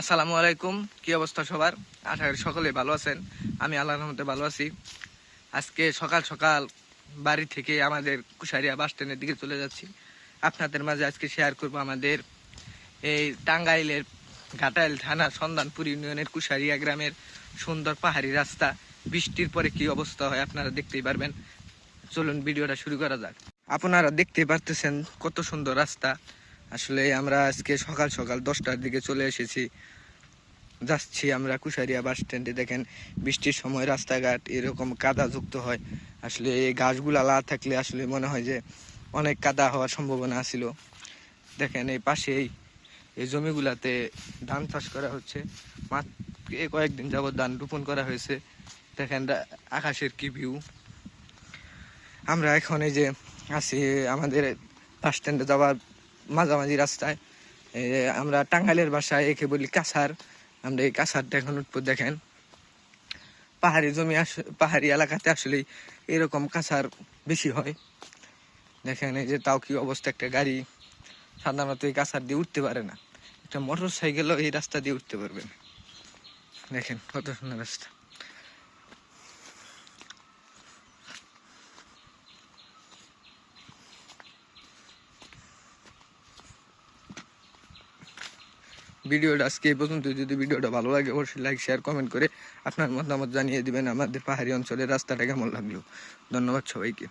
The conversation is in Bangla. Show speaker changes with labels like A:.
A: আসসালামু আলাইকুম। কি অবস্থা সবার? আশা করি সকলে ভালো আছেন। আমি আল্লাহর রহমতে ভালো আছি। আজকে সকাল সকাল বাড়ি থেকে আমাদের কুশারিয়া বাস স্ট্যান্ডের দিকে চলে যাচ্ছি। আপনাদের মাঝে আজকে শেয়ার করব আমাদের এই টাঙ্গাইলের ঘাটাইল থানা সন্ধানপুর ইউনিয়নের কুশারিয়া গ্রামের সুন্দর পাহাড়ি রাস্তা। বৃষ্টির পরে কি অবস্থা হয় আপনারা দেখতেই পারবেন। চলুন ভিডিওটা শুরু করা যাক। আপনারা দেখতেই পারতেছেন কত সুন্দর রাস্তা। আসলে আমরা আজকে সকাল সকাল দশটার দিকে চলে এসেছি। যাচ্ছি আমরা কুশারিয়া বাস স্ট্যান্ডে। দেখেন, বৃষ্টির সময় রাস্তাঘাট এরকম কাদা যুক্ত হয়। আসলে এই গাছগুলা লা থাকলে আসলে মনে হয় যে অনেক কাদা হওয়ার সম্ভাবনা ছিল। দেখেন, এই পাশেই এই জমিগুলাতে ধান চাষ করা হচ্ছে। মাত্র কয়েকদিন যাবত ধান রোপণ করা হয়েছে। দেখেন আকাশের কি ভিউ। আমরা এখন এই যে আছি আমাদের বাস স্ট্যান্ডে যাওয়ার মাঝামাঝি রাস্তায় আমরা টাঙ্গাইলের বাসায় একে বলি কাছার। আমরা এই কাছারটা এখন উঠবো, দেখেন। পাহাড়ি জমি আস- পাহাড়ি এলাকাতে আসলে এরকম কাছার বেশি হয়। দেখেন এই যে তাও কি অবস্থা, একটা গাড়ি। সাধারণত এই কাছার দিয়ে উঠতে পারে না। একটা মোটর সাইকেলও এই রাস্তা দিয়ে উঠতে পারবে না। দেখেন কত সুন্দর রাস্তা। ভিডিওটা আজকে এই পর্যন্ত। যদি ভিডিওটা ভালো লাগে, অবশ্যই লাইক শেয়ার কমেন্ট করে আপনার মতামত জানিয়ে দিবেন আমাদের পাহাড়ি অঞ্চলের রাস্তাটা কেমন লাগল। ধন্যবাদ সবাইকে।